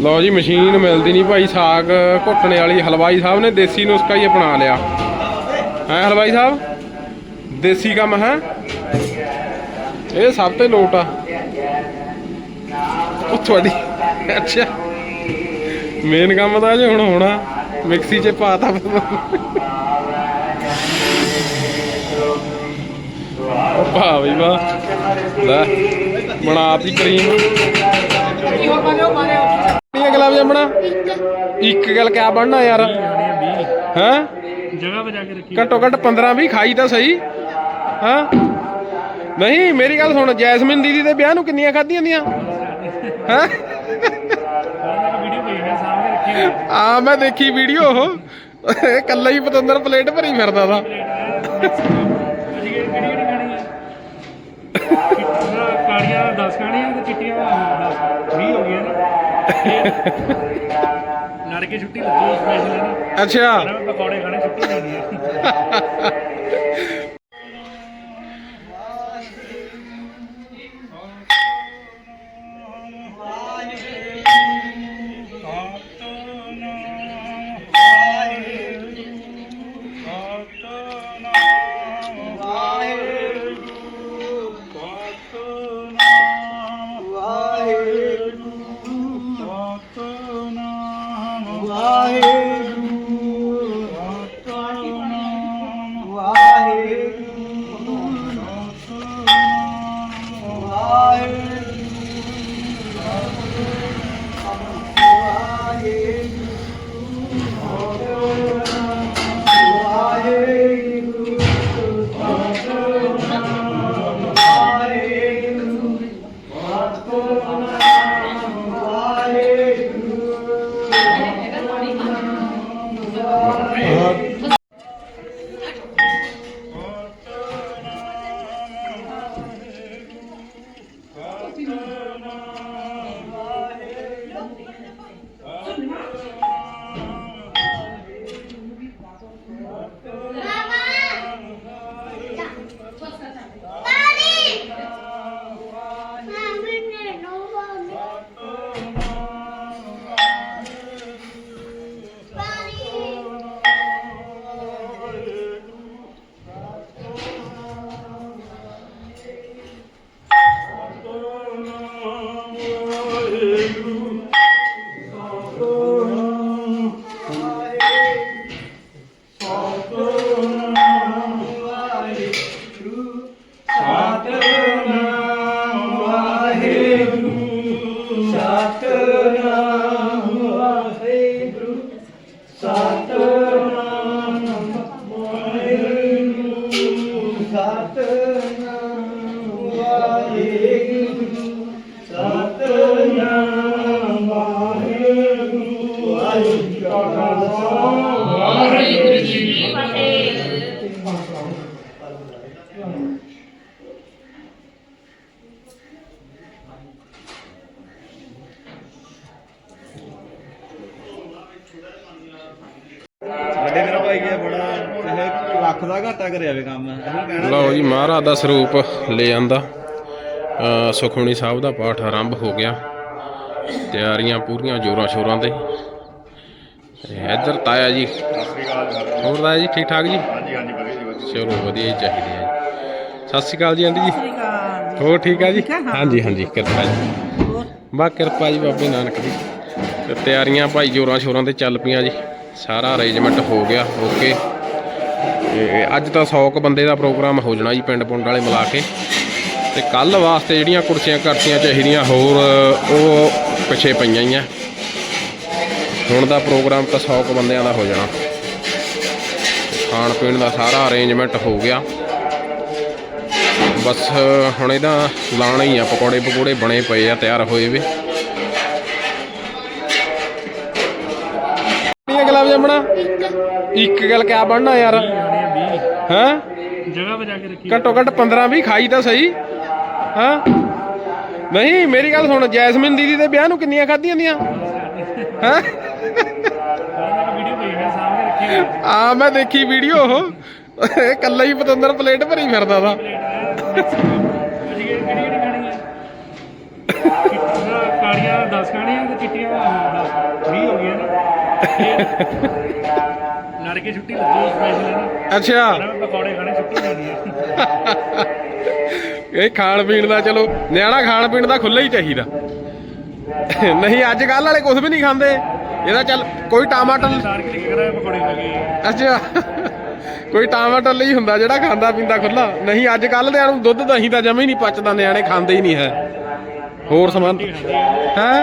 ਲਓ ਜੀ, ਮਸ਼ੀਨ ਮਿਲਦੀ ਨਹੀਂ ਭਾਈ, ਸਾਗ ਘੁੱਟਣੇ ਵਾਲੀ, ਹਲਵਾਈ ਸਾਹਿਬ ਨੇ ਦੇਸੀ ਨੁਸਖਾ ਹੀ ਅਪਣਾ ਲਿਆ। ਹੈ ਹਲਵਾਈ ਸਾਹਿਬ? ਦੇਸੀ ਕੰਮ, ਹੈ? ਇਹ ਸਭ ਤੇ ਲੋਟ ਆ। ਉਹ ਤੁਹਾਡੀ ਅੱਛਾ। ਮੇਨ ਕੰਮ ਤਾਂ ਜੇ ਹੁਣ ਹੋਣਾ, ਮਿਕਸੀ 'ਚ ਪਾਤਾ ਉਹ ਭਾ ਵੀ ਵਾਹ। ਲੈ ਬਣਾਤੀ ਕਰੀਮ ਕਿੰਨੀਆਂ ਗੁਲਾਬ ਜਾਮਣਾ ਇੱਕ ਗੱਲ ਕਿਆ ਬਣਨਾ ਯਾਰ? ਹੈ? ਜਗ੍ਹਾ ਵਜਾ ਕੇ ਰੱਖੀ। ਘੱਟੋ ਘੱਟ 15 20 ਖਾਈ ਤਾਂ ਸਹੀ। ਹਾਂ? ਨਹੀਂ ਮੇਰੀ ਗੱਲ ਸੁਣ ਜੈਸਮਿਨ ਦੀਦੀ ਦੇ ਵਿਆਹ ਨੂੰ ਕਿੰਨੀਆਂ ਖਾਧੀਆਂ ਦੀਆਂ? ਹੈ। ਆ ਮੈਂ ਦੇਖੀ ਵੀਡੀਓ ਉਹ। ਕੱਲਾ ਹੀ ਪਤੰਦਰ ਪਲੇਟ ਭਰੀ ਫਿਰਦਾ ਦਾ ਤੁਸੀਂ ਕਿਹੜੀ ਕਿਹੜੀ ਕਿਹੜੀ ਖਾਣੀ ਹੈ ਚਿੱਟੀਆਂ ਕਾਲੀਆਂ 10 ਖਾਣੀਆਂ ਤੇ ਚਿੱਟੀਆਂ 10 20 ਹੋ ਗਈਆਂ ਨੇ। ਲੜ ਕੇ ਛੁੱਟੀ ਲੱਗੀ ਸਪੈਸ਼ਲ ਹੈ ਨਾ ਅੱਛਾ ਮੈਂ ਪਕੌੜੇ ਖਾਣੇ ਛੁੱਟੀ ਲੈਣੀ ਹੈ রে ਲਓ ਜੀ ਮਹਾਰਾਜ ਦਾ ਸਰੂਪ ਲੈ ਆਂਦਾ। ਅ, ਸੁਖਮਣੀ ਸਾਹਿਬ ਦਾ ਪਾਠ ਆਰੰਭ ਹੋ ਗਿਆ। ਤਿਆਰੀਆਂ ਪੂਰੀਆਂ ਜੋਰਾਂ ਸ਼ੋਰਾਂ ਤੇ। ਇੱਧਰ ਤਾਇਆ ਜੀ। ਹੋਰ ਤਾਇਆ ਜੀ ਠੀਕ ਠਾਕ ਜੀ? ਹਾਂਜੀ ਹਾਂਜੀ ਵਧੀਆ ਜੀ ਵਧੀਆ ਚਲੋ ਵਧੀਆ ਹੀ ਚਾਹੀਦੇ ਆ ਜੀ। ਸਤਿ ਸ਼੍ਰੀ ਅਕਾਲ ਜੀ ਆਂਟੀ ਜੀ। ਹੋਰ ਠੀਕ ਆ ਜੀ? ਹਾਂਜੀ ਹਾਂਜੀ ਕਿਰਪਾ ਜੀ। ਬਾ ਕਿਰਪਾ ਜੀ ਬਾਬੇ ਨਾਨਕ ਦੀ। ਤੇ ਤਿਆਰੀਆਂ ਭਾਈ ਜੋਰਾਂ ਸ਼ੋਰਾਂ ਤੇ ਚੱਲ ਪਈਆਂ ਜੀ। ਸਾਰਾ ਅਰੇਂਜਮੈਂਟ ਹੋ ਗਿਆ ਓਕੇ। ਤੇ ਅੱਜ ਤਾਂ 100 ਕੁ ਬੰਦੇ ਦਾ ਪ੍ਰੋਗਰਾਮ ਹੋ ਜਾਣਾ ਜੀ ਪਿੰਡ ਪੁੰਡ ਵਾਲੇ ਮਿਲਾ ਕੇ। ਤੇ ਕੱਲ ਵਾਸਤੇ ਜਿਹੜੀਆਂ ਕੁਰਸੀਆਂ ਕਰਸੀਆਂ ਚਾਹੀਦੀਆਂ ਹੋਰ ਉਹ ਪਿੱਛੇ ਪਈਆਂ ਹੀ ਆ। ਹੁਣ ਦਾ ਪ੍ਰੋਗਰਾਮ ਤਾਂ 100 ਕੁ ਬੰਦਿਆਂ ਦਾ ਹੋ ਜਾਣਾ। ਖਾਣ ਪੀਣ ਦਾ ਸਾਰਾ ਅਰੇਂਜਮੈਂਟ ਹੋ ਗਿਆ। ਬਸ ਹੁਣ ਇਹਦਾ ਲਾਣਾ ਹੀ ਆ, ਪਕੌੜੇ ਪਕੌੜੇ ਬਣੇ ਪਏ ਆ, ਤਿਆਰ ਹੋਏ ਵੇ। ਕਿੰਨੀਆਂ ਗੁਲਾਬ ਜਾਮਣਾ ਇੱਕ ਗੱਲ ਕਿਆ ਬਣਨਾ ਯਾਰ? ਹੈ? ਜਗ੍ਹਾ ਵਜਾ ਕੇ ਰੱਖੀ ਘੱਟੋ ਘੱਟ 15 20 ਖਾਈ ਤਾਂ ਸਹੀ। ਹਾਂ? ਨਹੀਂ ਮੇਰੀ ਗੱਲ ਸੁਣ ਜੈਸਮਿਨ ਦੀਦੀ ਦੇ ਵਿਆਹ ਨੂੰ ਕਿੰਨੀਆਂ ਖਾਧੀਆਂ ਦੀਆਂ ਹੈ? ਵੀਡੀਓ ਪਈ ਹੈ ਸਾਹਮਣੇ ਰੱਖੀ ਹੋਈ ਹੈ। ਆ ਮੈਂ ਦੇਖੀ ਵੀਡੀਓ ਉਹ। ਇਹ ਕੱਲਾ ਹੀ ਪਤੰਦਰ ਪਲੇਟ ਭਰੀ ਫਿਰਦਾ ਦਾ ਤੁਸੀਂ ਕਿਹੜੀ ਕਿਹੜੀ ਖਾਣੀ ਹੈ ਚਿੱਟੀਆਂ ਕਾਲੀਆਂ ਚਿੱਟੀਆਂ 10 ਖਾਣੀਆਂ ਤੇ ਚਿੱਟੀਆਂ 10 20 ਹੋ ਗਈਆਂ ਨੇ। ਛੁੱਟੀ ਲੱਗੀ ਸਪੈਸ਼ਲ ਨਾ। ਅੱਛਾ। ਮੈਂ ਪਕੌੜੇ ਖਾਣੇ ਛੁੱਟੀ ਲੈਣੀ ਹੈ ਇਹ ਖਾਣ ਪੀਣ ਦਾ ਚਲੋ ਨਿਆਣਾ ਖਾਣ ਪੀਣ ਦਾ ਖੁੱਲਾ ਹੀ ਚਾਹੀਦਾ। ਨਹੀਂ ਅੱਜ ਕੱਲ ਵਾਲੇ ਕੁਝ ਵੀ ਨਹੀਂ ਖਾਂਦੇ। ਇਹਦਾ ਚੱਲ ਕੋਈ ਟਮਾਟਰ ਸਾਰ ਕੇ ਲਿਖ ਕਰਾ ਪਕੌੜੇ ਖਾ ਗਏ ਅੱਛਾ। ਕੋਈ ਟਮਾਟਰ ਲਈ ਹੁੰਦਾ ਜਿਹੜਾ ਖਾਂਦਾ ਪੀਂਦਾ ਖੁੱਲਾ ਨਹੀਂ ਅੱਜ ਕੱਲ ਦੇ ਨੂੰ ਦੁੱਧ ਦਹੀਂ ਤਾਂ ਜਮੇ ਹੀ ਨਹੀਂ ਪਚਦਾ ਨਿਆਣੇ ਖਾਂਦੇ ਹੀ ਨਹੀਂ ਹੈ। ਹੋਰ ਸਮਾਨ ਹੈ?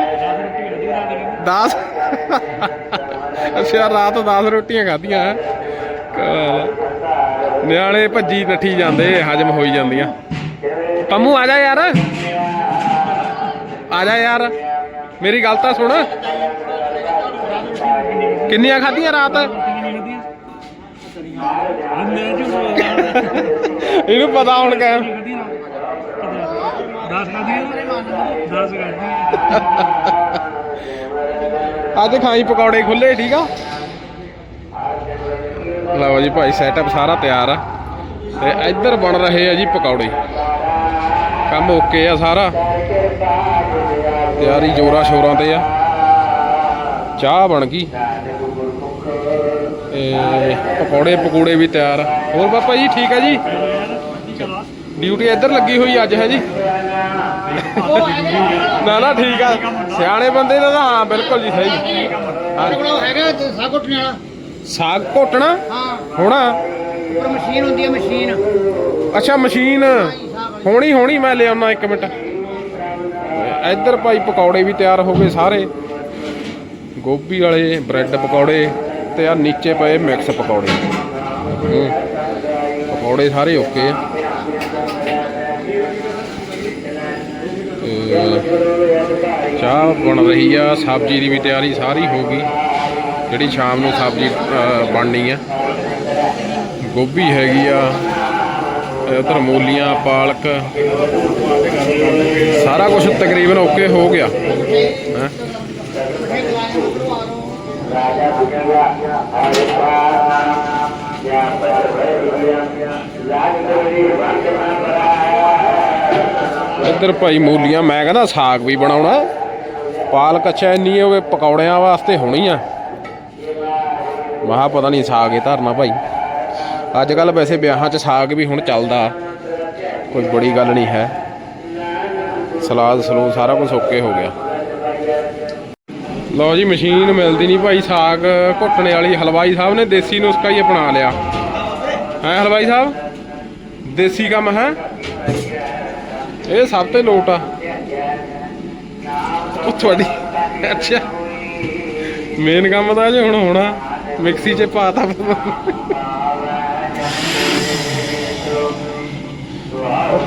10 ਅੱਛਾ, ਰਾਤ 10 ਰੋਟੀਆਂ ਖਾਧੀਆਂ। ਨਿਆਣੇ ਭੱਜੀ ਨੱਠੀ ਜਾਂਦੇ, ਹਜਮ ਹੋਈ ਜਾਂਦੀਆਂ। ਪੰਮੂ, ਆ ਜਾ ਯਾਰ। ਆ ਜਾ ਯਾਰ। ਮੇਰੀ ਗੱਲ ਤਾਂ ਸੁਣ। ਕਿੰਨੀਆਂ ਖਾਧੀਆਂ ਰਾਤ? ਇਹਨੂੰ ਪਤਾ ਹੁਣ ਕਹਿ। 10 ਖਾਦੀਆਂ 10 ਖਾਦੀਆਂ ਅੱਜ ਖਾਈ ਪਕੌੜੇ ਖੁੱਲੇ ਠੀਕ ਆ? ਲਓ ਜੀ ਭਾਈ ਸੈਟਅਪ ਸਾਰਾ ਤਿਆਰ ਆ। ਤੇ ਇੱਧਰ ਬਣ ਰਹੇ ਆ ਜੀ ਪਕੌੜੇ। ਕੰਮ ਓਕੇ ਆ ਸਾਰਾ। ਤਿਆਰੀ ਜੋਰਾ ਸ਼ੋਰਾਂ ਤੇ ਆ। ਚਾਹ ਬਣ ਗਈ। ਤੇ ਪਕੌੜੇ ਪਕੂੜੇ ਵੀ ਤਿਆਰ ਆ। ਹੋਰ ਪਾਪਾ ਜੀ, ਠੀਕ ਆ ਜੀ? ਡਿਊਟੀ ਇੱਧਰ ਲੱਗੀ ਹੋਈ ਅੱਜ, ਹੈ ਜੀ? ਨਾ ਨਾ ਠੀਕ ਆ। ਸਿਆਣੇ ਬੰਦੇ ਦਾ ਤਾਂ ਹਾਂ ਬਿਲਕੁਲ ਜੀ ਸਹੀ। ਹਾਂ। ਕੋਲ ਹੈਗਾ ਤੇ ਸਾਗ ਘੁੱਟਣ ਵਾਲਾ। ਸਾਗ ਘੋਟਣਾ? ਹਾਂ। ਹੋਣਾ? ਉੱਪਰ ਮਸ਼ੀਨ ਹੁੰਦੀ ਹੈ ਮਸ਼ੀਨ। ਅੱਛਾ ਮਸ਼ੀਨ। ਹੋਣੀ ਹੋਣੀ ਮੈਂ ਲਿਆਉਣਾ ਇੱਕ ਮਿੰਟ। ਇੱਧਰ ਭਾਈ ਪਕੌੜੇ ਵੀ ਤਿਆਰ ਹੋ ਗਏ ਸਾਰੇ। ਗੋਭੀ ਵਾਲੇ ਬ੍ਰੈਡ ਪਕੌੜੇ ਤੇ ਆ ਨੀਚੇ ਪਏ ਮਿਕਸ ਪਕੌੜੇ। ਹੂੰ। ਪਕੌੜੇ ਸਾਰੇ ਓਕੇ ਆ। ਚਾਹ ਬਣ ਰਹੀ ਆ, ਸਬਜ਼ੀ ਦੀ ਵੀ ਤਿਆਰੀ ਸਾਰੀ ਹੋ ਗਈ। ਜਿਹੜੀ ਸ਼ਾਮ ਨੂੰ ਸਬਜ਼ੀ ਬਣਨੀ ਆ। ਗੋਭੀ ਹੈਗੀ ਆ ਉਧਰ ਮੂਲੀਆਂ, ਪਾਲਕ। ਸਾਰਾ ਕੁਝ ਤਕਰੀਬਨ ਓਕੇ ਹੋ ਗਿਆ। ਹੈਂ? ਇੱਧਰ ਭਾਈ ਮੂਲੀਆਂ, ਮੈਂ ਕਹਿੰਦਾ ਸਾਗ ਵੀ ਬਣਾਉਣਾ। ਪਾਲਕ ਅੱਛਾ ਇੰਨੀ ਹੋਵੇ ਪਕੌੜਿਆਂ ਵਾਸਤੇ ਹੋਣੀ ਆ। ਮਹਾ ਪਤਾ ਨਹੀਂ ਸਾਗ ਇਹ ਧਰਨਾ ਭਾਈ। ਅੱਜ ਕੱਲ ਵੈਸੇ ਵਿਆਹਾਂ 'ਚ ਸਾਗ ਵੀ ਹੁਣ ਚੱਲਦਾ। ਕੋਈ ਬੜੀ ਗੱਲ ਨਹੀਂ ਹੈ। ਸਲਾਦ, ਸਲੂਦ ਸਾਰਾ ਕੁਝ ਓਕੇ ਹੋ ਗਿਆ। ਲਓ ਜੀ, ਮਸ਼ੀਨ ਮਿਲਦੀ ਨਹੀਂ ਭਾਈ ਸਾਗ। ਘੁੱਟਣੇ ਵਾਲੀ ਹਲਵਾਈ ਸਾਹਿਬ ਨੇ ਦੇਸੀ ਨੁਸਖਾ ਹੀ ਅਪਣਾ ਲਿਆ। ਹੈ ਹਲਵਾਈ ਸਾਹਿਬ? ਦੇਸੀ ਕੰਮ ਹੈ? ਇਹ ਸਭ ਤੇ ਲੋਟ ਆ। ਉਹ ਤੁਹਾਡੀ ਅੱਛਾ। ਮੇਨ ਕੰਮ ਤਾਂ ਜੇ ਹੁਣ ਹੋਣਾ, ਮਿਕਸੀ 'ਚ ਪਾਤਾ।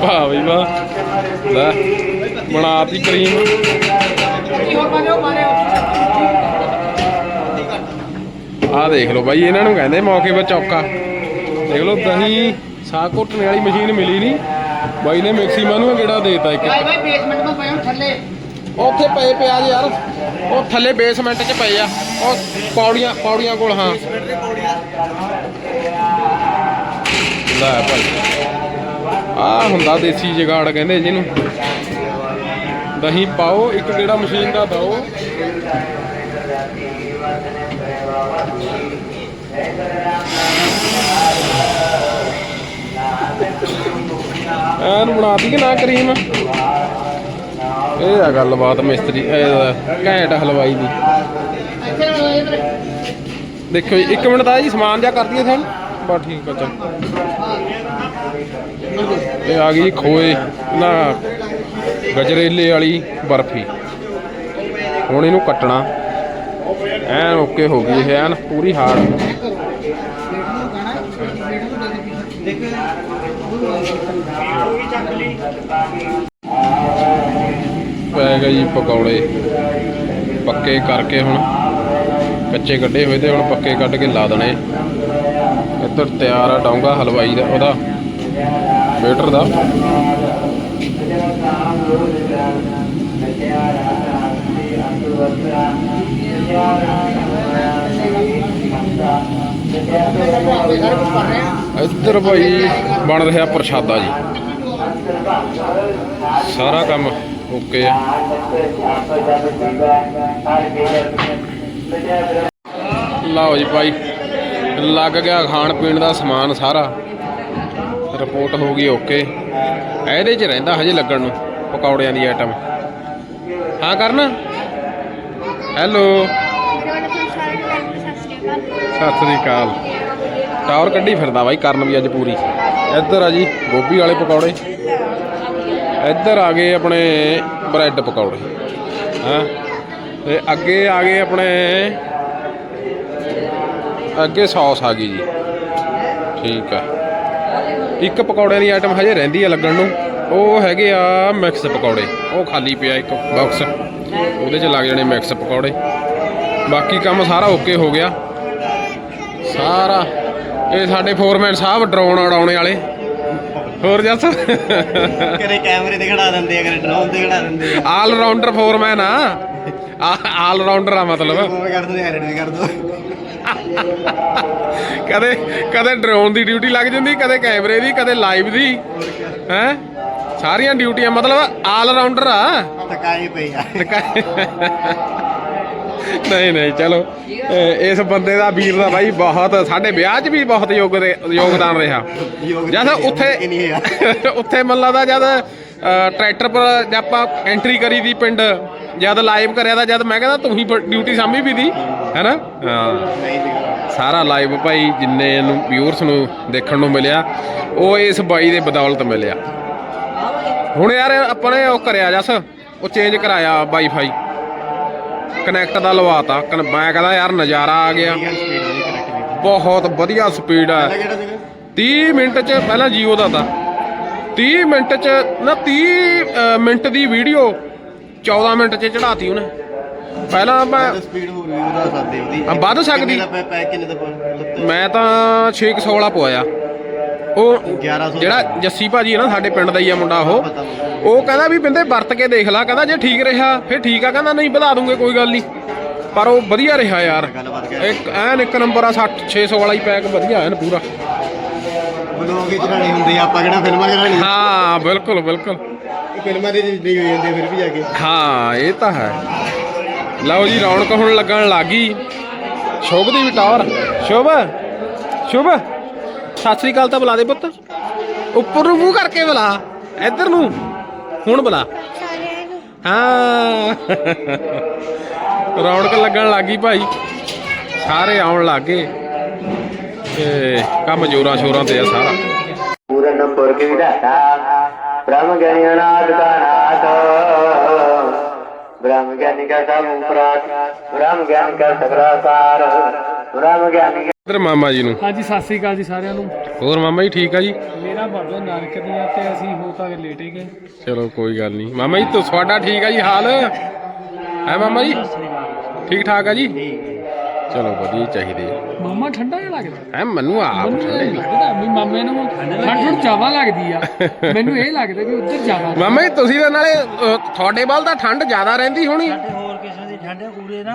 ਵਾਹ ਬਈ ਵਾਹ ਲੈ ਬਣਾਤੀ ਕਰੀਮ ਕੀ ਆਹ ਦੇਖ ਲਓ ਬਾਈ, ਇਹਨਾਂ ਨੂੰ ਕਹਿੰਦੇ ਮੌਕੇ 'ਤੇ ਚੌਕਾ। ਦੇਖ ਲਓ ਦਹੀਂ, ਸਾਗ ਘੁੱਟਣ ਵਾਲੀ ਮਸ਼ੀਨ ਮਿਲੀ ਨਹੀਂ ਬਾਈ ਨੇ ਮੈਕਸੀਮਾ ਨੂੰ ਗੇੜਾ ਦੇਤਾ ਇੱਕ। ਭਾਈ ਭਾਈ ਬੇਸਮੈਂਟ ਤੋਂ ਪਏ ਹੋ ਥੱਲੇ। ਉੱਥੇ ਪਏ ਪਿਆ ਜੀ ਯਾਰ। ਉਹ ਥੱਲੇ ਬੇਸਮੈਂਟ 'ਚ ਪਏ ਆ। ਉਹ ਪੌੜੀਆਂ ਪੌੜੀਆਂ ਕੋਲ ਹਾਂ। ਲੈ ਭਾਈ। ਆ ਹੁੰਦਾ ਦੇਸੀ ਜਗਾੜ ਕਹਿੰਦੇ ਜਿਹਨੂੰ। ਦਹੀਂ ਪਾਓ ਇੱਕ ਗੇੜਾ ਮਸ਼ੀਨ ਦਾ ਦਿਓ। ਐਨ ਬਣਾਤੀ ਕਿ ਨਾ ਕਰੀਮ? ਇਹ ਆ ਗੱਲਬਾਤ ਮਿਸਤਰੀ ਘੈਂਟ ਹਲਵਾਈ ਦੀ। ਦੇਖੋ ਜੀ, ਇੱਕ ਮਿੰਟ ਦਾ ਜੀ, ਸਮਾਨ ਜਾ ਕਰ ਦਈਏ ਤੁਹਾਨੂੰ। ਬਸ ਠੀਕ ਆ, ਚੱਲ। ਇਹ ਆ ਗਈ ਖੋਏ, ਨਾ ਗਜਰੇਲੇ ਵਾਲੀ ਬਰਫੀ। ਹੁਣ ਇਹਨੂੰ ਕੱਟਣਾ। ਐਨ ਓਕੇ ਹੋ ਗਈ, ਇਹ ਐਨ ਪੂਰੀ ਹਾਰਡ। ਪੈ ਗਏ ਜੀ ਪਕੌੜੇ। ਪੱਕੇ ਕਰਕੇ ਹੁਣ ਕੱਚੇ ਕੱਢੇ ਹੋਏ ਤੇ ਹੁਣ ਪੱਕੇ ਕੱਢ ਕੇ ਲਾ ਦੇਣੇ। ਇੱਧਰ ਤਿਆਰ ਆ ਡੌਂਗਾ ਹਲਵਾਈ ਦਾ, ਉਹਦਾ ਵੇਟਰ ਦਾ। ਇੱਧਰ ਭਾਈ ਬਣ ਰਿਹਾ ਪ੍ਰਸ਼ਾਦਾ ਜੀ। ਸਾਰਾ ਕੰਮ ਓਕੇ ਆ। ਲਓ ਜੀ ਭਾਈ, ਲੱਗ ਗਿਆ ਖਾਣ ਪੀਣ ਦਾ ਸਮਾਨ ਸਾਰਾ। ਰਿਪੋਰਟ ਹੋ ਗਈ ਓਕੇ। ਇਹਦੇ 'ਚ ਰਹਿੰਦਾ ਹਜੇ ਲੱਗਣ ਨੂੰ, ਪਕੌੜਿਆਂ ਦੀ ਆਈਟਮ ਹਾਂ ਕਰਨ? ਹੈਲੋ ਸਤਿ ਸ੍ਰੀ ਅਕਾਲ। ਟਾਵਰ ਕੱਢੀ ਫਿਰਦਾ ਬਾਈ ਕਰਨ ਵੀ ਅੱਜ ਪੂਰੀ। ਇੱਧਰ ਆ ਜੀ, ਗੋਭੀ ਵਾਲੇ ਪਕੌੜੇ। ਇੱਧਰ ਆ ਗਏ ਆਪਣੇ ਬ੍ਰੈਡ ਪਕੌੜੇ, ਹਾਂ? ਤੇ ਅੱਗੇ ਆ ਗਏ ਆਪਣੇ, ਅੱਗੇ ਸੌਸ ਆ ਗਈ ਜੀ। ਠੀਕ ਆ। ਇੱਕ ਪਕੌੜਿਆਂ ਦੀ ਆਈਟਮ ਹਜੇ ਰਹਿੰਦੀ ਆ ਲੱਗਣ ਨੂੰ। ਉਹ ਹੈਗੇ ਆ ਮਿਕਸ ਪਕੌੜੇ। ਉਹ ਖਾਲੀ ਪਿਆ ਇੱਕ ਬਾਕਸ ਉਹਦੇ 'ਚ ਲੱਗ ਜਾਣੇ ਮਿਕਸ ਪਕੌੜੇ। ਬਾਕੀ ਕੰਮ ਸਾਰਾ ਓਕੇ ਹੋ ਗਿਆ। ਸਾਰਾ। ਇਹ ਸਾਡੇ ਫੋਰਮੈਨ ਸਾਹਿਬ ਡਰੋਨ ਉਡਾਉਣੇ ਵਾਲੇ। ਹੋਰ ਜੱਸ? ਕਰੇ ਕੈਮਰੇ ਤੇ ਖੜਾ ਦਿੰਦੇ ਆ ਕਰੇ ਡਰੋਨ ਤੇ ਖੜਾ ਦਿੰਦੇ ਆ। ਆਲ ਰਾਉਂਡਰ ਫੋਰਮੈਨ ਆ ਆਲ ਰਾਉਂਡਰ ਆ ਮਤਲਬ। ਉਹ ਕਰ ਦੋ ਐਡਿਟ ਵੀ ਕਰ ਦੋ। ਕਦੇ ਕਦੇ ਡਰੋਨ ਦੀ ਡਿਊਟੀ ਲੱਗ ਜਾਂਦੀ ਕਦੇ ਕੈਮਰੇ ਦੀ ਕਦੇ ਲਾਈਵ ਦੀ। ਹੈ? ਸਾਰੀਆਂ ਡਿਊਟੀਆਂ ਮਤਲਬ ਆਲ ਰਾਉਂਡਰ ਆ। ਤਕਾਈ ਪਈ ਆ। ਨਹੀਂ ਨਹੀਂ ਚਲੋ। ਇਸ ਬੰਦੇ ਦਾ ਵੀਰ ਦਾ ਬਾਈ ਬਹੁਤ ਸਾਡੇ ਵਿਆਹ 'ਚ ਵੀ ਬਹੁਤ ਯੋਗ ਯੋਗਦਾਨ ਰਿਹਾ। ਜਦ ਉੱਥੇ ਉੱਥੇ ਮਨ ਲੱਗਦਾ ਜਦ ਟਰੈਕਟਰ ਪਰ ਜਦ ਆਪਾਂ ਐਂਟਰੀ ਕਰੀ ਦੀ ਪਿੰਡ ਜਦ ਲਾਈਵ ਕਰਿਆ ਤਾਂ ਜਦ ਮੈਂ ਕਹਿੰਦਾ ਤੂੰ ਹੀ ਡਿਊਟੀ ਸਾਂਭੀ ਵੀ ਦੀ ਹੈਨਾ? ਹਾਂ। ਸਾਰਾ ਲਾਈਵ ਭਾਈ ਜਿੰਨੇ ਨੂੰ ਵਿਊਅਰਸ ਨੂੰ ਦੇਖਣ ਨੂੰ ਮਿਲਿਆ ਉਹ ਇਸ ਬਾਈ ਦੇ ਬਦੌਲਤ ਮਿਲਿਆ। ਹੁਣ ਯਾਰ ਆਪਾਂ ਨੇ ਉਹ ਕਰਿਆ ਜਸ ਉਹ ਚੇਂਜ ਕਰਾਇਆ ਵਾਈਫਾਈ ਕਨੈਕਟ ਦਾ ਲਵਾਤਾ। ਕਨ- ਮੈਂ ਕਹਿੰਦਾ ਯਾਰ ਨਜ਼ਾਰਾ ਆ ਗਿਆ। ਬਹੁਤ ਵਧੀਆ ਸਪੀਡ ਆ। ਪਹਿਲਾਂ ਕਿਹੜਾ ਸੀਗਾ? 30 ਮਿੰਟ ਚ ਪਹਿਲਾਂ Jio ਦਾ ਤਾਂ। 30 ਮਿੰਟ ਚ ਨਾ 30 ਅ, ਮਿੰਟ ਦੀ ਵੀਡੀਓ 14 ਮਿੰਟ ਚ ਚੜਾਤੀ ਉਹਨੇ। ਪਹਿਲਾਂ ਮੈਂ ਸਪੀਡ ਹੋਰ ਵੀ ਵਧਾ ਸਕਦੇ ਉਹਦੀ। ਹਾਂ, ਵੱਧ ਸਕਦੀ। ਕਿੰਨੇ ਦਾ ਪੈ- ਪੈ ਕਿੰਨੇ ਦਾ ਪੈ- ਮੈਂ ਤਾਂ 616 ਵਾਲਾ ਪਵਾਇਆ। ਉਹ 1100 ਜਿਹੜਾ ਜੱਸੀ ਭਾਜੀ ਹੈ ਨਾ ਸਾਡੇ ਪਿੰਡ ਦਾ ਹੀ ਆ ਮੁੰਡਾ ਉਹ। ਪਤਾ ਮੈਨੂੰ। ਉਹ ਕਹਿੰਦਾ ਵੀ ਬਿੰਦੇ ਵਰਤ ਕੇ ਦੇਖ ਲੈ ਕਹਿੰਦਾ ਜੇ ਠੀਕ ਰਿਹਾ ਫਿਰ ਠੀਕ ਆ ਕਹਿੰਦਾ ਨਹੀਂ ਵਧਾ ਦੂੰਗੇ ਕੋਈ ਗੱਲ ਨਹੀਂ। ਪਰ ਉਹ ਵਧੀਆ ਰਿਹਾ ਯਾਰ। ਇੱਕ ਐਨ ਇੱਕ ਨੰਬਰ ਆ 60 600 ਵਾਲਾ ਹੀ ਪੈਕ ਵਧੀਆ ਐਨ ਪੂਰਾ। ਬਲੋਗ ਹੀ ਚੜਾਣੀ ਹੁੰਦੀ ਆ ਆਪਾਂ ਕਿਹੜਾ ਫਿਲਮਾਂ ਚੜਾਣੀ ਹਾਂ ਬਿਲਕੁਲ ਬਿਲਕੁਲ। ਫਿਲਮਾਂ ਦੀ ਜਿੰਨੀ ਹੋਈ ਜਾਂਦੀ ਆ ਫਿਰ ਵੀ ਜਾ ਕੇ। ਹਾਂ ਇਹ ਤਾਂ ਹੈ। ਲਓ ਜੀ ਰੌਣਕ ਹੁਣ ਲੱਗਣ ਲੱਗੀ ਸ਼ੁਭ ਦੀ ਵੀ ਟਾਵਰ। ਸ਼ੁਭ ਸ਼ੁਭ। ਸਤਿ ਸ੍ਰੀ ਅਕਾਲ ਤਾਂ ਬੁਲਾ ਦੇ ਪੁੱਤ। ਉੱਪਰ ਨੂੰ ਮੂੰਹ ਕਰਕੇ ਬੁਲਾ। ਇੱਧਰ ਨੂੰ। ਹੁਣ ਬੁਲਾ। ਹਾਂ। ਰੌਣਕ ਲੱਗਣ ਲੱਗੀ ਭਾਈ। ਸਾਰੇ ਆਉਣ ਲੱਗੇ ਤੇ ਕੰਮ ਜੋਰਾਂ ਸ਼ੋਰਾਂ ਤੇ ਆ ਸਾਰਾ। ਪੂਰਾ ਨੰਬਰ ਕੀ ਵਿਦਾਤਾ ਬ੍ਰਹਮ ਗਿਆਨੀ ਅਨਾਦ ਕਾ ਨਾਥ ਬ੍ਰਹਮ ਗਿਆਨੀ ਕਾ ਸਭ ਉਪਰਾਤ ਬ੍ਰਹਮ ਗਿਆਨੀ ਕਾ ਸਗਰਾ ਬ੍ਰਹਮ ਗਿਆਨੀ ਇੱਧਰ ਮਾਮਾ ਜੀ ਨੂੰ। ਹਾਂਜੀ ਸਤਿ ਸ੍ਰੀ ਅਕਾਲ ਜੀ ਸਾਰਿਆਂ ਨੂੰ। ਹੋਰ ਮਾਮਾ ਜੀ ਠੀਕ ਆ ਜੀ? ਮੇਰਾ ਬਾਬਾ ਨਾਨਕ ਦੀਆਂ ਤੇ ਅਸੀਂ ਹੋ ਤਾਂ ਲੇਟੇ ਗਏ ਚਲੋ ਕੋਈ ਗੱਲ ਨਹੀਂ। ਮਾਮਾ ਜੀ ਤੋ ਤੁਹਾਡਾ ਠੀਕ ਆ ਜੀ ਹਾਲ? ਹੈ ਮਾਮਾ ਜੀ? ਠੀਕ ਠਾਕ ਆ ਜੀ? ਚਲੋ ਵਧੀਆ ਹੀ ਚਾਹੀਦੇ ਮਾਮਾ ਠੰਡਾ ਜਿਹਾ ਲੱਗਦਾ। ਹੈ ਮੈਨੂੰ ਆਪ ਮੈਨੂੰ ਠੰਡੇ ਇਹ ਲੱਗਦਾ ਵੀ ਮਾਮੇ ਨੂੰ ਠੰਡ ਠੰਡ ਜ਼ਿਆਦਾ ਲੱਗਦੀ ਆ। ਮੈਨੂੰ ਇਹ ਲੱਗਦਾ ਵੀ ਉੱਧਰ ਜ਼ਿਆਦਾ ਮਾਮਾ ਜੀ ਤੁਸੀਂ ਤਾਂ ਨਾਲੇ ਤੁਹਾਡੇ ਵੱਲ ਤਾਂ ਠੰਡ ਜ਼ਿਆਦਾ ਰਹਿੰਦੀ ਹੋਣੀ। ਠੰਡ ਉਰੇ ਨਾ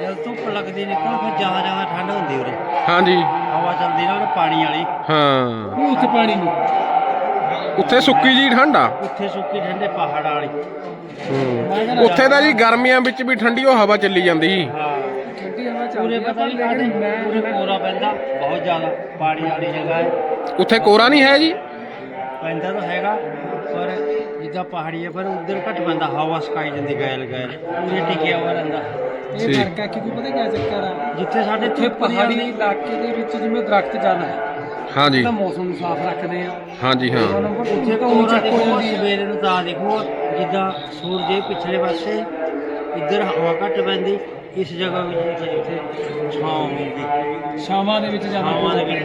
ਜਦ ਧੁੱਪ ਲੱਗਦੀ ਨਿਕਲ ਫਿਰ ਜ਼ਿਆਦਾ ਜ਼ਿਆਦਾ ਠੰਡ ਹੁੰਦੀ ਉਰੇ। ਹਾਂਜੀ। ਹਵਾ ਚੱਲਦੀ ਨਾ ਉਰੇ ਪਾਣੀ ਵਾਲੀ। ਹਾਂ। ਉਹ ਉੱਥੇ ਪਾਣੀ ਨੂੰ। ਉੱਥੇ ਸੁੱਕੀ ਜੀ ਠੰਡ ਆ? ਉੱਥੇ ਸੁੱਕੀ ਠੰਡੇ ਪਹਾੜਾਂ ਵਾਲੀ। ਹੂੰ। ਉੱਥੇ ਤਾਂ ਜੀ ਗਰਮੀਆਂ ਵਿੱਚ ਵੀ ਠੰਡੀ ਉਹ ਹਵਾ ਚੱਲੀ ਜਾਂਦੀ ਹਾਂ। ਠੰਡੀ ਹਵਾ ਉਰੇ ਚੱਲਦੀ ਆ ਪਤਾ ਪਰ ਨਹੀਂ ਲੇਕਿਨ ਕਾਹਦੇ ਮੈਂ ਉਰੇ ਕੋਰਾ ਪੈਂਦਾ ਬਹੁਤ ਜ਼ਿਆਦਾ ਪਾਣੀ ਵਾਲੀ ਜਗ੍ਹਾ ਹੈ ਉੱਥੇ ਕੋਰਾ ਨਹੀਂ ਹੈ ਜੀ? ਪੈਂਦਾ ਤਾਂ ਹੈਗਾ ਪਰ ਜਿੱਦਾਂ ਪਹਾੜੀ ਹੈ ਪਰ ਉੱਧਰ ਘੱਟ ਪੈਂਦਾ ਹਵਾ ਸਕਾਈ ਜਾਂਦੀ ਗੈਲ ਗੈਲ। ਉਰੇ ਟਿਕਿਆ ਹੋਇਆ ਰਹਿੰਦਾ। ਇਹ ਠੀਕ। ਫ਼ਰਕ ਹੈ ਪਤਾ ਕੀ ਚੱਕਰ ਆ? ਜਿੱਥੇ ਸਾਡੇ ਇੱਥੇ ਪਹਾੜੀ ਇਲਾਕੇ ਦੇ ਵਿੱਚ ਜਿਵੇਂ ਦਰਖਤ ਜ਼ਿਆਦਾ ਹੈ ਹਾਂਜੀ। ਤਾਂ ਮੌਸਮ ਨੂੰ ਸਾਫ਼ ਰੱਖਦੇ ਆ। ਹਾਂਜੀ ਹਾਂ। ਉੱਥੇ ਉੱਥੇ ਤਾਂ ਉਹ ਕੋਰਾ ਚੱਕ ਦੇਖੋ ਜਾਂਦੀ ਹੈ। ਸਵੇਰੇ ਨੂੰ ਤਾਂ ਦੇਖੋ ਜਿੱਦਾਂ ਸੂਰਜ ਦੇ ਪਿਛਲੇ ਪਾਸੇ ਇੱਧਰ ਹਵਾ ਘੱਟ ਪੈਂਦੀ ਇਸ ਜਗ੍ਹਾ ਵਿੱਚ ਜਿੱਥੇ ਛਾਂ ਹੁੰਦੀ। ਸ਼ਾਮਾਂ ਦੇ ਵਿੱਚ ਜ਼ਿਆਦਾ ਛਾਵਾਂ ਦੇ ਵਿੱਚ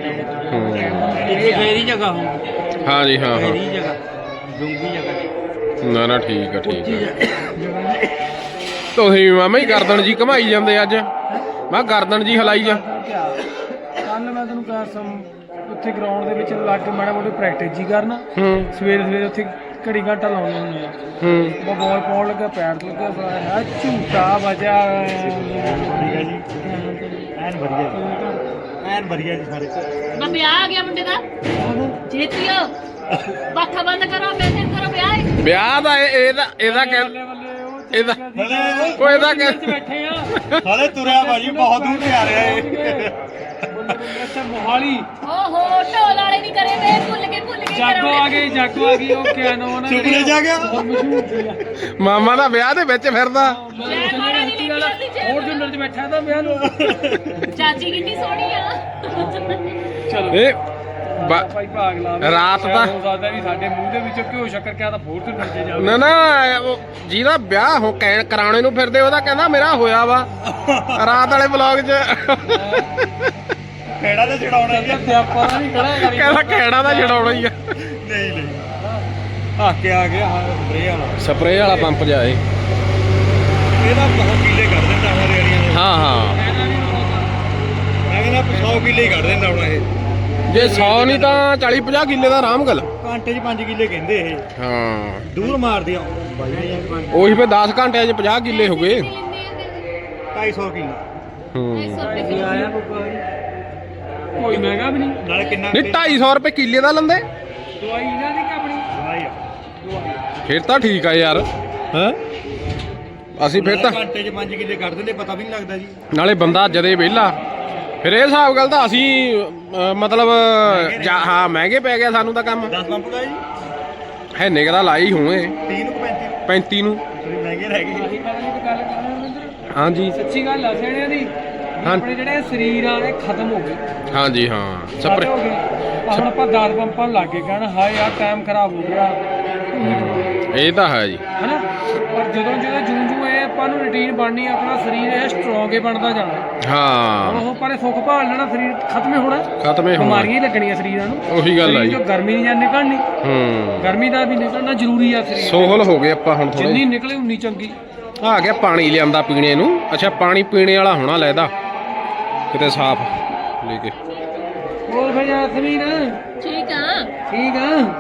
ਹੂੰ। ਇੱਥੇ ਫੇਰੀ ਜਗ੍ਹਾ ਹੁੰਦੀ ਹਾਂਜੀ ਹਾਂ ਹਾਂ। ਫੇਰੀ ਜਗ੍ਹਾ। ਡੂੰਗੀ ਜਗ੍ਹਾ ਨਾ ਨਾ ਠੀਕ ਆ ਠੀਕ ਆ। ਜਗ੍ਹਾ ਤੁਸੀਂ ਮਾਮਾ ਹੀ ਗਰਦਨ ਜੀ ਘਮਾਈ ਜਾਂਦੇ ਅੱਜ। ਮੈਂ ਗਰਦਨ ਜੀ ਹਲਾਈ ਜਾ। ਕੱਲ ਮੈਂ ਤੈਨੂੰ ਕਹਿ ਸਮ ਉੱਥੇ ਗਰਾਊਂਡ ਦੇ ਵਿੱਚ ਲੱਗ ਕੇ ਮਾੜਾ ਮੋਟੀ ਪ੍ਰੈਕਟਿਸ ਜੀ ਕਰਨਾ। ਹੂੰ। ਸਵੇਰੇ ਸਵੇਰੇ ਉੱਥੇ ਘੜੀ ਘੰਟਾ ਲਾਉਂਦੇ ਹੁੰਦੇ ਆ। ਹੂੰ। ਮੈਂ ਬਾਲ ਪਾਉਣ ਲੱਗਾ ਪੈਰ ਤੇ ਲੱਗਾ ਬੜਾ ਹੈ ਝੂਟਾ ਵਜਾ ਐਨ ਵਧੀਆ। ਐਨ ਵਧੀਆ ਜੀ ਸਾਰੇ। ਬਾਬੇ ਆ ਗਿਆ ਮੁੰਡੇ ਦਾ। ਜੇਤੀਓ ਬੱਖਾ ਬੰਦ ਕਰੋ ਮੈਸੇਜ ਕਰੋ ਵਿਆਹ ਹੈ। ਵਿਆਹ ਦਾ ਇਹ- ਇਹਦਾ ਇਹਦਾ ਕਹਿ ਇਹਦਾ ਉਹ ਇਹਦਾ ਕਹਿ ਬੈਠੇ ਆ। ਹਲੇ ਤੁਰਿਆ ਭਾਜੀ ਬਹੁਤ ਦੂਰ ਤੇ ਆ ਰਿਹਾ ਏ ਮੋਹਾਲੀ। ਓਹੋ ਢੋਲ ਵਾਲੇ ਨਹੀਂ ਕਰੇ ਤੇ ਭੁੱਲ ਕੇ ਭੁੱਲ ਕੇ ਜਾਗੋ ਆ ਗਈ ਜਾਗੋ ਆ ਗਈ ਉਹ ਕਿਆ ਉਹਨਾਂ ਸੁਪਨੇ ਜਾ ਗਿਆ। ਮਾਮਾ ਦਾ ਵਿਆਹ ਦੇ ਵਿੱਚ ਫਿਰਦਾ। ਹੋਰ ਜੁੰਦਰ ਚ ਬੈਠਾ ਤਾਂ ਵਿਆਹ ਨੂੰ। ਚਾਚੀ ਕਿੰਨੀ ਸੋਹਣੀ ਆ। ਚਲੋ। ਇਹ ਬਾ- ਭਾਈ ਭਾਗ ਲਾ ਰਾਤ ਦਾ- ਹੋ ਸਕਦਾ ਵੀ ਸਾਡੇ ਮੂੰਹ ਦੇ ਵਿੱਚੋਂ ਘਿਓ ਸ਼ੱਕਰ ਕਿਆ ਤਾਂ ਫੋਟ ਤੇ ਨਿਕਲ ਜਾਵੇ। ਨਾ ਨਾ ਉਹ ਜਿਹਦਾ ਵਿਆਹ ਹੋ ਕਹਿਣ ਕਰਾਉਣੇ ਨੂੰ ਫਿਰਦੇ ਉਹਦਾ ਕਹਿੰਦਾ ਮੇਰਾ ਹੋਇਆ ਵਾ। ਰਾਤ ਵਾਲੇ ਵਲੌਗ 'ਚ। ਖੇੜਾ ਤੇ ਛਡਾਉਣਾ ਜੀ ਤੇ ਆਪਾਂ ਨਹੀਂ ਖੜਾ ਕਰੀ ਕਹਿੰਦਾ ਖੈੜਾ ਦਾ ਛਡਾਉਣਾ ਹੀ ਆ। ਨਹੀਂ ਨਹੀਂ। ਆ ਕੇ ਆ ਗਿਆ ਹਾਂ ਸਪਰੇ ਵਾਲਾ। ਸਪਰੇਅ ਵਾਲਾ ਪੰਪ ਜਾਏ ਇਹਦਾ ਬਹੁਤ ਕਿੱਲੇ ਕੱਢ ਦਿੰਦਾ ਹਾਂ ਰੇੜੀਆਂ ਦੇ ਹਾਂ ਹਾਂ। ਮੈਂ ਕਹਿੰਦਾ 100 ਕਿੱਲੇ ਹੀ ਕੱਢ ਦਿੰਦਾ ਹੁਣ ਇਹ। ਜੇ 100 ਨਹੀਂ ਤਾਂ 40 50 ਕਿੱਲੇ ਦਾ ਆਰਾਮ ਗੱਲ। ਘੰਟੇ 'ਚ 5 ਕਿੱਲੇ ਕਹਿੰਦੇ ਇਹ। ਹਾਂ। ਦੂਰ ਮਾਰਦੇ ਆ। ਉਹੀ ਫੇ 10 ਘੰਟਿਆਂ 'ਚ 50 ਕਿੱਲੇ ਹੋ ਗਏ। 250 ਕਿੱਲਾ। ਹੂੰ। ਕੋਈ ਮਹਿੰਗਾ ਵੀ ਨਹੀਂ। ਨਾਲੇ ਕਿੰਨਾ ਨਹੀਂ 250 ਰੁਪਏ ਕਿੱਲੇ ਦਾ ਲੰਦੇ। ਦਵਾਈ ਇਹਨਾਂ ਦੀ ਕਿ ਆਪਣੀ ਦਵਾਈ ਆ। ਫਿਰ ਤਾਂ ਠੀਕ ਆ ਯਾਰ। ਹਾਂ? ਅਸੀਂ ਫਿਰ ਤਾਂ ਘੰਟੇ 'ਚ 5 ਕਿੱਲੇ ਕੱਢ ਦਿੰਦੇ ਪਤਾ ਵੀ ਨਹੀਂ ਲੱਗਦਾ ਜੀ। ਨਾਲੇ ਬੰਦਾ ਜਦੇ ਵਿਹਲਾ। ਫਿਰ ਇਹ ਹਿਸਾਬ ਗੱਲ ਤਾਂ ਅਸੀਂ ਮਤਲਬ ਜਾ- ਹਾਂ ਮਹਿੰਗੇ ਪੈ ਗਿਆ ਸਾਨੂੰ ਤਾਂ ਕੰਮ। 10 ਪੰਪ ਦਾ ਜੀ। ਹੈ ਨਿਗਰਾ ਲਾਈ ਹੋਏ 30 ਨੂੰ 35 35 ਨੂੰ। ਮਹਿੰਗੇ ਰਹਿ ਗਏ। ਗੱਲ ਕਰ ਰਹੇ ਮਿੰਦਰ ਹਾਂਜੀ। ਸੱਚੀ ਗੱਲ ਆ ਸਿਆਣਿਆਂ ਦੀ। ਹਾਂ। ਆਪਣੇ ਜਿਹੜੇ ਸਰੀਰ ਆ ਇਹ ਖਤਮ ਹੋ ਗਏ। ਹਾਂਜੀ ਹਾਂ। ਖਤਮ ਸਪਰੇ ਹੋ ਗਏ। ਆਹ ਹੁਣ ਆਪਾਂ ਦਾਦ ਪੰਪਾਂ ਨੂੰ ਲੱਗ ਗਏ ਕਹਿਣ ਹਾਏ ਯਾਰ ਟਾਈਮ ਖਰਾਬ ਹੋ ਗਿਆ। ਇਹ ਤਾਂ ਹੈ ਜੀ। ਹਨਾ? ਪਰ ਜਦੋਂ ਜਦੋਂ ਆਪਾਂ ਨੂੰ ਰੁਟੀਨ ਬਣਨੀ ਆਪਣਾ ਸਰੀਰ ਇਹ ਸਟਰੋਂਗ ਹੀ ਬਣਦਾ ਜਾਣਾ। ਹਾਂ। ਉਹ ਪਾਰੇ ਸੁੱਖ ਭਾਲ ਲੈਣਾ ਸਰੀਰ ਖਤਮ ਹੀ ਹੋਣਾ। ਖਤਮ ਹੀ ਹੋਣਾ। ਬਿਮਾਰੀਆਂ ਹੀ ਲੱਗਣੀਆਂ ਸਰੀਰਾਂ ਨੂੰ। ਉਹੀ ਗੱਲ ਆ ਜੀ। ਗਰਮੀ ਨਹੀਂ ਜਾਂ ਨਿਕਲਣੀ। ਹੂੰ। ਗਰਮੀ ਦਾ ਵੀ ਨਿਕਲਣਾ ਜ਼ਰੂਰੀ ਆ ਸਰੀਰ ਸੋਹਲ ਹੋ ਗਏ ਆਪਾਂ ਹੁਣ ਜਿੰਨੀ ਥੋੜੇ ਨਿਕਲੇ ਉਨੀ ਚੰਗੀ। ਆ ਗਿਆ ਪਾਣੀ ਲਿਆਂਦਾ ਪੀਣੇ ਨੂੰ। ਅੱਛਾ ਪਾਣੀ ਪੀਣੇ ਵਾਲਾ ਹੋਣਾ ਲੈਦਾ ਕਿਤੇ ਸਾਫ਼ ਲੈ ਕੇ। ਹੋਰ ਫਿਰ ਯਾਸਮੀਨ ਠੀਕ ਆ। ਠੀਕ ਆ?